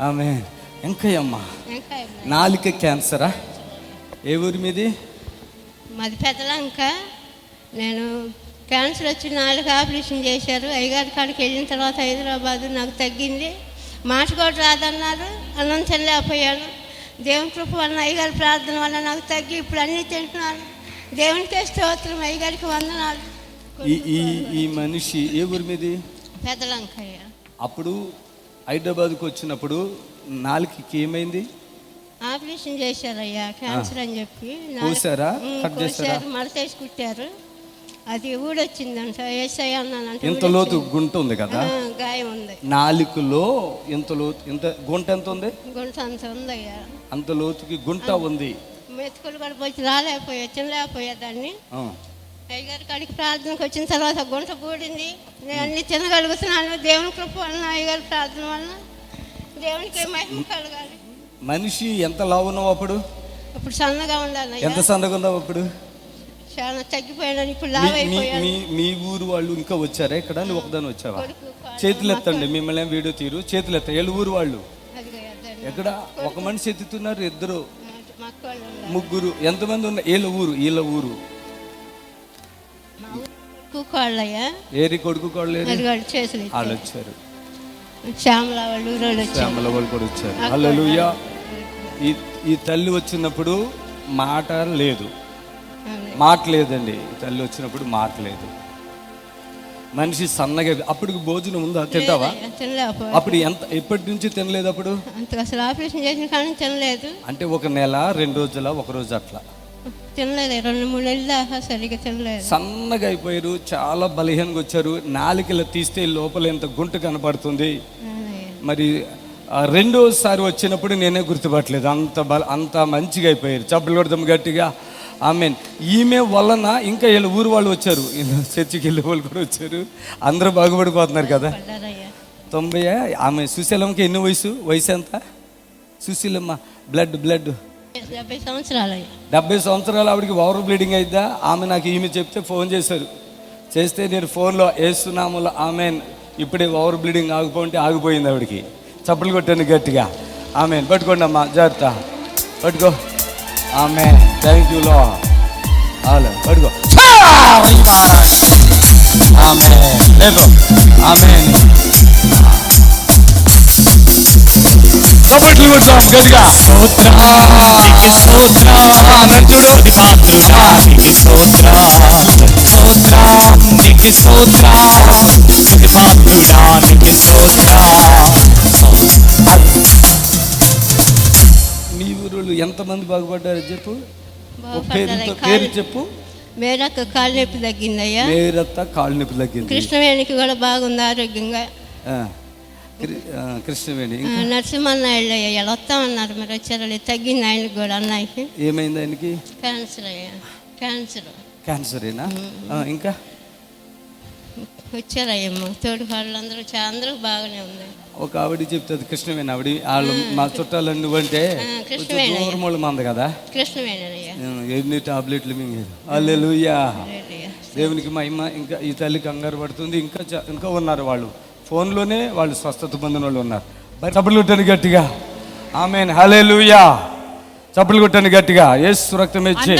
ఆమె ఎంకయ్యమ్మ ఇంకా నాలుక క్యాన్సరా? ఏ ఊరి మీది? మాది పెద్దలంక. నేను క్యాన్సర్ వచ్చి నాలుగు ఆపరేషన్ చేశారు. అయ్యగారి కాడికి వెళ్ళిన తర్వాత హైదరాబాద్ నాకు తగ్గింది. మాట కూడా రాదన్నారు. అన్నం తినలేకపోయాను. దేవుని కృప వలన అయ్యగారి ప్రార్థన వల్ల నాకు తగ్గి ఇప్పుడు అన్నీ తింటున్నాను. దేవునికే స్తోత్రం. అయ్యగారికి వందనాలు. ఈ ఈ మనిషి ఏ ఊరి మీది? పెద్దలంకయ్య. అప్పుడు హైదరాబాద్కి వచ్చినప్పుడు నాలుకకి ఏమైంది? ఆపరేషన్ చేశారయ్యా క్యాన్సర్ అని చెప్పి. నాలుగు- కోసారా? కట్ చేశారా? మడతేసి కుట్టారు. అది ఊడొచ్చిందంట ఎస్ఐ అన్నానంటే ఇంత లోతు గుంట ఉంది కదా? గాయం ఉంది. నాలుకలో ఇంత లోతు ఇంత గుంట ఎంత ఉంది? గుంట అంత ఉందయ్యా. అంత లోతుకి గుంట ఉంది. మెతుకులు కూడా పోయి రాలేకపోయా తినలేకపోయా దాన్ని. అయ్యగారి కాడికి ప్రార్థనకు వచ్చిన తర్వాత గుంట పూడింది నేను అన్ని తినగలుగుతున్నాను. దేవుని కృప వలన అయ్యగారి ప్రార్థన వలన దేవునికి మహిమ కలగాలి. మనిషి ఎంత లావు ఉన్నావు అప్పుడు? ఇప్పుడు సన్నగా ఉండాలి ఎంత సందగా ఉన్నావు అప్పుడు? చాలా తగ్గిపోయాను. ఇప్పుడు మీ- లావ్ మీ అయిపోయాను మీ మీ ఊరు వాళ్ళు ఇంకా వచ్చారా ఇక్కడ? నువ్వు ఒకదాని వచ్చావా? చేతులు ఎత్తండి మిమ్మల్ని వీడియో తీరు. చేతులు ఎత్త ఏళ్ళు ఊరు వాళ్ళు. ఎక్కడ? ఒక మనిషి ఎత్తుతున్నారు ఇద్దరు. ముగ్గురు. ఎంతమంది ఉన్నారు? వీళ్ళ ఊరు వీళ్ళ ఊరు. ఊరు కోళ్ళయ్యా. ఏరి కొడుకు కోళ్ళు అది వాళ్ళు వచ్చారు. శ్యామల వాళ్ళు ఊరోళ్ళు శ్యామల వాళ్ళు కూడా వచ్చారు. హల్లెలూయా. ఈ ఈ తల్లి వచ్చినప్పుడు మాట లేదు. మాట లేదండి. ఈ తల్లి వచ్చినప్పుడు మాట లేదు. మనిషి సన్నగా అప్పటికి భోజనం ఉందా? తింటావా? అప్పుడు. ఎంత ఎప్పటి నుంచి తినలేదు అప్పుడు? అసలు ఆపరేషన్ చేసిన కానీ తినలేదు. అంటే ఒక నెల రెండు రోజుల ఒక రోజు అట్లా. తినలేదు రెండు మూడు నెలలు దాకా సరిగ్గా తినలేదు సన్నగా అయిపోయారు చాలా బలహీనంగా వచ్చారు నాలుకలా తీస్తే లోపల ఎంత గుంట కనపడుతుంది. మరి రెండోసారి వచ్చినప్పుడు నేనే గుర్తుపట్టలేదు. అంత బల అంత మంచిగా అయిపోయారు చప్పులు కొడతాం గట్టిగా. ఆమె ఈమె వలన ఇంకా వీళ్ళ ఊరు వాళ్ళు వచ్చారు. చర్చికి వెళ్ళే వాళ్ళు కూడా వచ్చారు. అందరూ బాగుపడిపోతున్నారు కదా. తొంభై ఆమె సుశీలమ్మకి ఎన్ని వయసు? వయసు ఎంత సుశీలమ్మ బ్లడ్ బ్లడ్. డెబ్బై సంవత్సరాలు డెబ్బై సంవత్సరాలు ఆవిడకి ఓవర్ బ్లీడింగ్ అయిద్దా? ఆమె నాకు ఈమె చెప్తే ఫోన్ చేశారు. చేస్తే నేను ఫోన్లో వేస్తున్నాములో ఆమె ఇప్పుడే ఓవర్ బ్లీడింగ్ ఆగిపోంటే ఆగిపోయింది ఆవిడకి. చప్పలు కొట్టాను గట్టిగా. ఆమె పట్టుకోండి అమ్మా జాగ్రత్త. పట్టుకో. ఆమె థ్యాంక్ యూ లో హలో పట్టుకో. ఆమె లేదు ఆమె పాత్రుడా నీకు స్తోత్ర మీ ఊరు ఎంతమంది బాగుపడ్డారు చెప్పు? పేరు చెప్పు. మేరకు కాలు నొప్పి తగ్గిందయ్యా. మేరత్త కాళ్ళు నొప్పి తగ్గింది. కృష్ణవేణికి కూడా బాగుంది ఆరోగ్యంగా. కృష్ణవేణి. నరసింహన్న వెళ్ళయ్యా ఇలా వస్తామన్నారు మరి వచ్చారు? తగ్గింది ఆయనకి కూడా అన్నయ్యకి ఏమైంది ఆయనకి? క్యాన్సర్ అయ్యా. క్యాన్సర్. క్యాన్సరేనా? ఇంకా? వచ్చారయ్యమ్మ. తోడు వాళ్ళందరూ అందరూ బాగానే ఉంది ఒక ఆవిడ చెప్తుంది కృష్ణవేణి ఆవిడ వాళ్ళు మా చుట్టాలు ఆ, కృష్ణవేణి. మంది కదా. కృష్ణవేణయ్యా ఆ, ఎన్ని టాబ్లెట్లు మింగేది అల్లెలుయ్యా. దేవునికి మహిమ ఇంకా ఈ తల్లి కంగారు పడుతుంది ఇంకా ఇంకా ఉన్నారు వాళ్ళు. ఫోన్లోనే వాళ్ళు స్వస్థత పొందిన వాళ్ళు ఉన్నారు. చప్పులు కొట్టండి గట్టిగా. ఆమె హలే లూయా చప్పట్లు కొట్టండి గట్టిగా. ఏసు రక్తం ఇచ్చి.